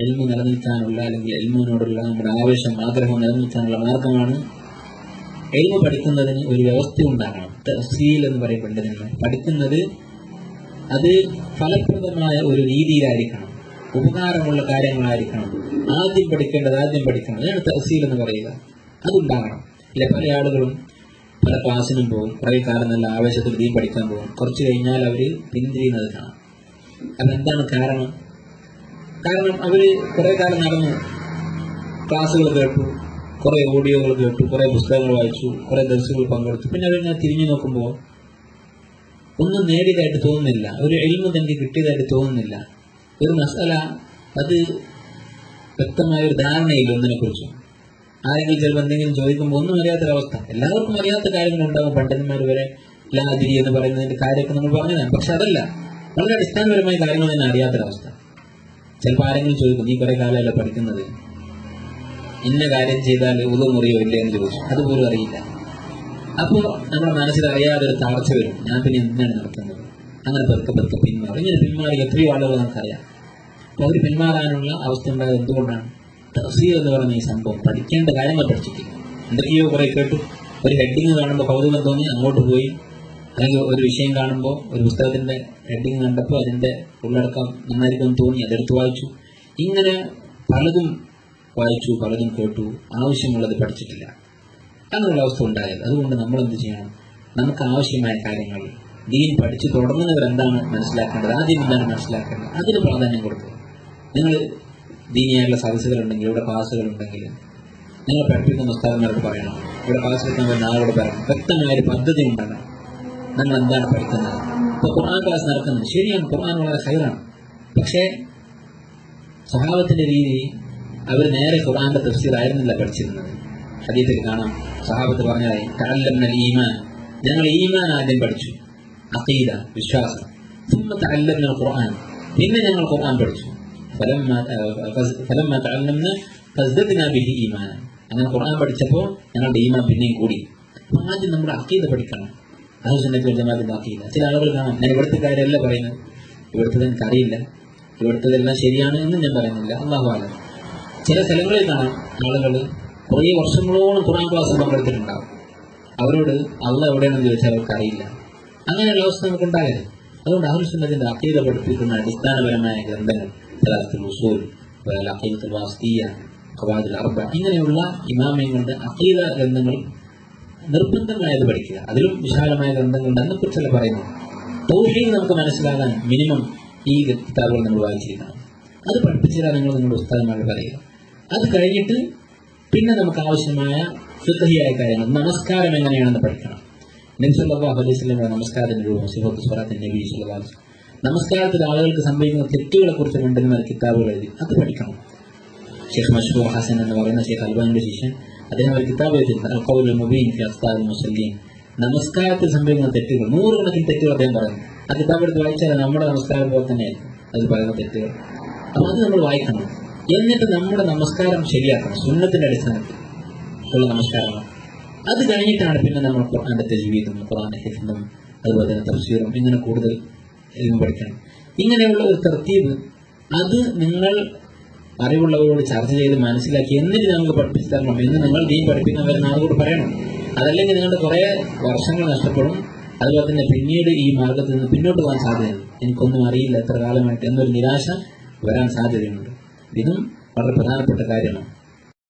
എൽമു നിലനിൽക്കാനുള്ള അല്ലെങ്കിൽ എൽമുവിനോടുള്ള നമ്മുടെ ആവേശം ആഗ്രഹം നിലനിൽക്കാനുള്ള മാർഗമാണ് എൽമു പഠിക്കുന്നതിന് ഒരു വ്യവസ്ഥ ഉണ്ടാകണം. തഹസീൽ എന്ന് പറയപ്പെട്ടത് നിങ്ങൾ. പഠിക്കുന്നത് അത് ഫലപ്രദമായ ഒരു രീതിയിലായിരിക്കണം. ഉപകാരമുള്ള കാര്യങ്ങളായിരിക്കണം. ആദ്യം പഠിക്കേണ്ടത് ആദ്യം പഠിക്കണം. അതാണ് തഹസീൽ എന്ന് പറയുക. അതുണ്ടാകണം. ഇല്ല പല ആളുകളും പല ക്ലാസ്സിനും പോകും. കുറേ കാലം നല്ല ആവേശത്തിൽ ദീൻ പഠിക്കാൻ പോകും. കുറച്ച് കഴിഞ്ഞാൽ അവർ പിന്തിരിയുന്നത് കാണാം. അതെന്താണ് കാരണം? കാരണം അവർ കുറെ കാലം നടന്നു. ക്ലാസ്സുകൾ കേട്ടു കുറെ ഓഡിയോകൾ കേട്ടു കുറെ പുസ്തകങ്ങൾ വായിച്ചു കുറെ ദർശകൾ പങ്കെടുത്തു. പിന്നെ അവരിങ്ങനെ തിരിഞ്ഞു നോക്കുമ്പോൾ ഒന്നും നേടിയതായിട്ട് തോന്നുന്നില്ല. ഒരു എൽമ തനിക്ക് കിട്ടിയതായിട്ട് തോന്നുന്നില്ല. ഒരു മസാല അത് വ്യക്തമായ ഒരു ധാരണയില്ല ഒന്നിനെ കുറിച്ചും ആരെങ്കിലും ചിലപ്പോൾ എന്തെങ്കിലും ചോദിക്കുമ്പോൾ ഒന്നും അറിയാത്തൊരവസ്ഥ എല്ലാവർക്കും അറിയാത്ത കാര്യങ്ങളുണ്ടാകും പണ്ഡിതന്മാർ വരെ. ലാതിരി എന്ന് പറയുന്നതിന്റെ കാര്യമൊക്കെ നമ്മൾ പറഞ്ഞതാണ്. പക്ഷെ അതല്ല വളരെ അടിസ്ഥാനപരമായ കാര്യങ്ങൾ തന്നെ അറിയാത്തൊരവസ്ഥ. ചിലപ്പോൾ ആരെങ്കിലും ചോദിക്കും നീ കുറെ കാലമല്ല പഠിക്കുന്നത്? ഇന്ന കാര്യം ചെയ്താൽ ഉദ മുറിയോ ഇല്ലേ? എന്ന് ചോദിച്ചു. അതുപോലും അറിയില്ല. അപ്പോൾ നമ്മുടെ മനസ്സിൽ അറിയാതെ ഒരു തളർച്ച വരും. ഞാൻ പിന്നെ എന്തിനാണ് നടത്തുന്നത്? അങ്ങനെ പെറുക്കെ പെറുക്കെ പിന്മാറും. ഇങ്ങനെ പിന്മാറി എത്രയോ ആളുകൾ നമുക്കറിയാം. അപ്പോൾ അവർ പിന്മാറാനുള്ള അവസ്ഥ ഉണ്ടായത് എന്തുകൊണ്ടാണ്? തഫ്സീർ എന്ന് പറയുന്ന ഈ സംഭവം പഠിക്കേണ്ട കാര്യങ്ങൾ പഠിച്ചിട്ടില്ല. എന്തൊക്കെയോ കുറെ കേട്ടു. ഒരു ഹെഡിങ് കാണുമ്പോൾ കൗതുകം തോന്നി അങ്ങോട്ട് പോയി. അല്ലെങ്കിൽ ഒരു വിഷയം കാണുമ്പോൾ ഒരു പുസ്തകത്തിന്റെ ഹെഡിങ് കണ്ടപ്പോൾ അതിന്റെ ഉള്ളടക്കം നന്നായിരിക്കും തോന്നി അതെടുത്ത് വായിച്ചു. ഇങ്ങനെ പലതും വായിച്ചു പലതും കേട്ടു. ആവശ്യമുള്ളത് പഠിച്ചിട്ടില്ല. അങ്ങനെയുള്ള അവസ്ഥ ഉണ്ടായത്. അതുകൊണ്ട് നമ്മൾ എന്ത് ചെയ്യണം? നമുക്ക് ആവശ്യമായ കാര്യങ്ങൾ. ദീൻ പഠിച്ചു തുടങ്ങുന്നവർ എന്താണ് മനസ്സിലാക്കേണ്ടത്? ആദ്യം എന്താണ് മനസ്സിലാക്കേണ്ടത്? അതിന് പ്രാധാന്യം കൊടുക്കുക. നിങ്ങൾ ദീനിയായിട്ടുള്ള സദസ്സുകളുണ്ടെങ്കിൽ ഇവിടെ ക്ലാസ്സുകൾ ഉണ്ടെങ്കിൽ നിങ്ങൾ പഠിപ്പിക്കുന്ന പുസ്തകങ്ങളോട് പറയണം. ഇവിടെ ക്ലാസ് എടുക്കുന്നവർ ആളോട് പറയണം. വ്യക്തമായ ഒരു പദ്ധതി ഉണ്ടാകണം. നിങ്ങൾ എന്താണ് പഠിക്കുന്നത് ഇപ്പൊ ഖുർആൻ ക്ലാസ് നടക്കുന്നത് ശരിയാണ് ഖുർആൻ വളരെ ഹൈറാണ് പക്ഷേ സ്വഭാവത്തിന്റെ രീതി അവർ നേരെ ഖുർആന്റെ തഫ്സീർ ആയിരുന്നില്ല പഠിച്ചിരുന്നത് ഹദീത്തിൽ കാണാം സഹാബത്ത് പറഞ്ഞതായി തഅല്ലംനൽ ഈമാൻ ഞങ്ങൾ ഈമാൻ ആദ്യം പഠിച്ചു അഖീദ വിശ്വാസം ثم تعلمنا القرآن പിന്നെ ഞങ്ങൾ ഖുർആൻ പഠിച്ചു فلما فلما تعلمنا فازددنا به ഈമാന അങ്ങനെ ഖുർആൻ പഠിച്ചപ്പോൾ ഞങ്ങളുടെ ഈമാൻ പിന്നെയും കൂടി അപ്പൊ ആദ്യം നമ്മുടെ അഖീദ പഠിക്കണം അഹുസുന്നത്തിൽ ജമാഅത്ത് ബാക്കിയില്ല. ചില ആളുകൾ കാണാം ഞാൻ ഇവിടുത്തെ കാര്യമല്ല പറയുന്നത്. ഇവിടുത്തത് എനിക്ക് അറിയില്ല. ഇവിടുത്തതെല്ലാം ശരിയാണ് എന്ന് ഞാൻ പറയുന്നില്ല. അള്ളാഹു ചില സ്ഥലങ്ങളിൽ കാണാം ആളുകൾ കുറേ വർഷങ്ങളോളം ഖുറാൻ ക്ലാസ് പങ്കെടുത്തിട്ടുണ്ടാവും. അവരോട് അള്ള എവിടെയാണെന്ന് ചോദിച്ചാൽ അവർക്ക് അറിയില്ല അങ്ങനെയുള്ള അവസ്ഥ നമുക്ക് ഉണ്ടാകരുത് അതുകൊണ്ട് അഹുസുന്നതിന്റെ അക്കീത പഠിപ്പിക്കുന്ന അടിസ്ഥാനപരമായ ഗ്രന്ഥങ്ങൾ സലാത്തുൽ ഉസൂൽ അഖീദത്തുൽ വാസ്തിയ ഖവാദുൽ അർബ ഇങ്ങനെയുള്ള ഇമാമയങ്ങളുടെ അക്കീത ഗ്രന്ഥങ്ങൾ നിർബന്ധമായത് പഠിക്കുക. അതിലും വിശാലമായ ഗ്രന്ഥങ്ങളുണ്ട് അതിനെക്കുറിച്ചല്ല പറയുന്നത് തൗഹീദ് നമുക്ക് മനസ്സിലാകാൻ മിനിമം ഈ കിതാബുകൾ നമ്മൾ വായിച്ചിരിക്കണം. അത് പഠിപ്പിച്ചാൽ നിങ്ങൾ നിങ്ങളുടെ ഉസ്താദന്മാരോട് പറയുക. അത് കഴിഞ്ഞിട്ട് പിന്നെ നമുക്ക് ആവശ്യമായ ശുദ്ധിയായ കാര്യങ്ങൾ നമസ്കാരം എങ്ങനെയാണെന്ന് പഠിക്കണം. നിൻസുല്ലാ സല്ലല്ലാഹു നമസ്കാരത്തിന്റെ രൂപം സിഫത്ത് സ്വലാത്തിന്റെ നബി നമസ്കാരത്തിൽ ആളുകൾക്ക് സംഭവിക്കുന്ന തെറ്റുകളെ കുറിച്ച് രണ്ടുന്ന കിതാബുകൾ എഴുതി അത് പഠിക്കണം. ഷെയ്ഖ് മഷ്റൂർ ഹസൻ എന്ന് പറയുന്ന ഷെയ്ഖ് അൽബാനിയുടെ ശിഷ്യൻ. അദ്ദേഹം ഒരു കിതാബ് എഴുതിയിട്ടുണ്ട്. അൽ മുബീൻ ഫി അസ്താദുൽ മുസല്ലീൻ നമസ്കാരത്തിൽ സംഭവിക്കുന്ന തെറ്റുകൾ നൂറുകണക്കിന് തെറ്റുകൾ അദ്ദേഹം പറയുന്നു. ആ കിതാബ് എടുത്ത് വായിച്ചാൽ നമ്മുടെ നമസ്കാരം പോലെ തന്നെയായിരിക്കും അത് പറയുന്ന തെറ്റുകൾ. അപ്പൊ അത് നമ്മൾ വായിക്കണം. എന്നിട്ട് നമ്മുടെ നമസ്കാരം ശരിയാക്കണം. സുന്നത്തിന്റെ അടിസ്ഥാനത്തിൽ ഉള്ള നമസ്കാരമാണ് അത് കഴിഞ്ഞിട്ടാണ് പിന്നെ നമ്മൾ ഖുർആാന്റെ തെജീവിതും ഖുർആന്റെ ഹിഫ്ദും അതുപോലെ തന്നെ തഫ്സീറും ഇങ്ങനെ കൂടുതൽ പഠിക്കണം. ഇങ്ങനെയുള്ള ഒരു തർത്തീബ് അത് നിങ്ങൾ അറിവുള്ളവരോട് ചർച്ച ചെയ്ത് മനസ്സിലാക്കി എന്നിട്ട് ഞങ്ങൾക്ക് പഠിപ്പിച്ചു തരണം എന്ന് നിങ്ങൾ ദീൻ പഠിപ്പിക്കുന്നവരെ നാളുകൂടെ പറയണം. അതല്ലെങ്കിൽ നിങ്ങളുടെ കുറേ വർഷങ്ങൾ നഷ്ടപ്പെടും. അതുപോലെ തന്നെ പിന്നീട് ഈ മാർഗത്തിൽ നിന്ന് പിന്നോട്ട് പോകാൻ സാധ്യതയുണ്ട്. എനിക്കൊന്നും അറിയില്ല എത്ര കാലമായിട്ട് എന്നൊരു നിരാശ വരാൻ സാധ്യതയുണ്ട്. ഇതും വളരെ പ്രധാനപ്പെട്ട കാര്യമാണ്.